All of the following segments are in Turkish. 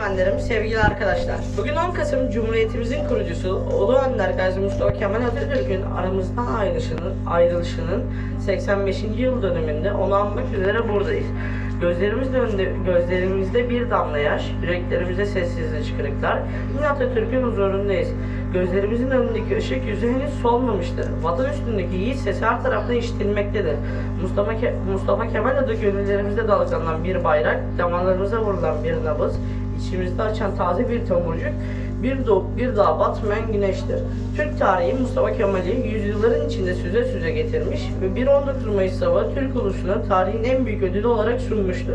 öğretmenlerim, sevgili arkadaşlar. Bugün 10 Kasım Cumhuriyetimizin kurucusu Ulu Önder Gazi Mustafa Kemal Atatürk'ün aramızdan ayrılışının, ayrılışının 85. yıl dönümünde onu anmak üzere buradayız. Gözlerimizde önünde, gözlerimizde bir damla yaş, yüreklerimizde sessizlik çıkırıklar. Yine Atatürk'ün huzurundayız. Gözlerimizin önündeki ışık yüzü henüz solmamıştır. Vatan üstündeki yiğit sesi her tarafta işitilmektedir. Mustafa, Ke- Mustafa Kemal adı gönüllerimizde dalgalanan bir bayrak, damarlarımıza vurulan bir nabız, içimizde açan taze bir tomurcuk, bir doğup bir daha batmayan güneştir. Türk tarihi Mustafa Kemal'i yüzyılların içinde süze süze getirmiş ve 1 19 Mayıs sabahı Türk ulusuna tarihin en büyük ödülü olarak sunmuştur.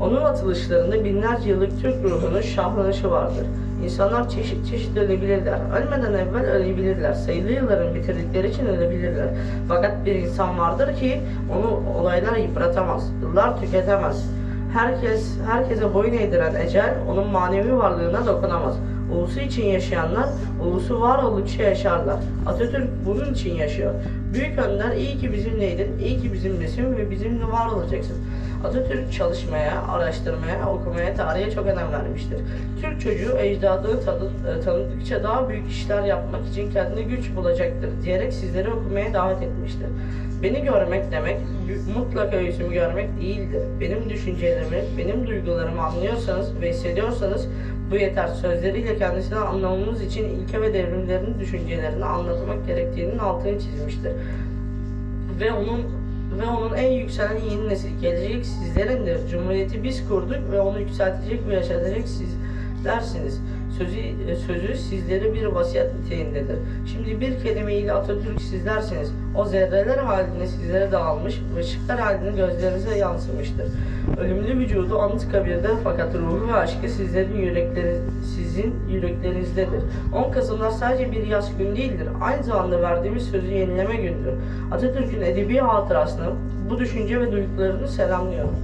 Onun atılışlarında binlerce yıllık Türk ruhunun şahlanışı vardır. İnsanlar çeşit çeşit ölebilirler. Ölmeden evvel ölebilirler. Sayılı yılların bitirdikleri için ölebilirler. Fakat bir insan vardır ki onu olaylar yıpratamaz. Yıllar tüketemez. Herkes, herkese boyun eğdiren ecel onun manevi varlığına dokunamaz. Ulusu için yaşayanlar, ulusu var oldukça yaşarlar. Atatürk bunun için yaşıyor. Büyük Önder iyi ki bizimleydin, iyi ki bizimlesin ve bizimle var olacaksın. Atatürk çalışmaya, araştırmaya, okumaya, tarihe çok önem vermiştir. Türk çocuğu ecdadını tadı- e, tanıdıkça daha büyük işler yapmak için kendine güç bulacaktır diyerek sizleri okumaya davet etmiştir. Beni görmek demek mutlaka yüzümü görmek değildir. Benim düşüncelerimi, benim duygularımı anlıyorsanız ve hissediyorsanız bu yeter. Sözleriyle kendisini anlamamız için ilke ve devrimlerin düşüncelerini anlatmak gerektiğinin altını çizmiştir. Ve onun ve onun en yükselen yeni nesil gelecek sizlerindir. Cumhuriyeti biz kurduk ve onu yükseltecek ve yaşatacak sizlersiniz. Sözü, sözü sizlere bir vasiyet niteliğindedir. Şimdi bir kelimeyle Atatürk sizlersiniz. O zerreler halinde sizlere dağılmış ışıklar halinde gözlerinize yansımıştır. Ölümlü vücudu Anıtkabir'de fakat ruhu ve aşkı sizlerin yürekleri, sizin yüreklerinizdedir. 10 Kasımlar sadece bir yaz günü değildir. Aynı zamanda verdiğimiz sözü yenileme gündür. Atatürk'ün edebi hatırasını, bu düşünce ve duygularını selamlıyorum.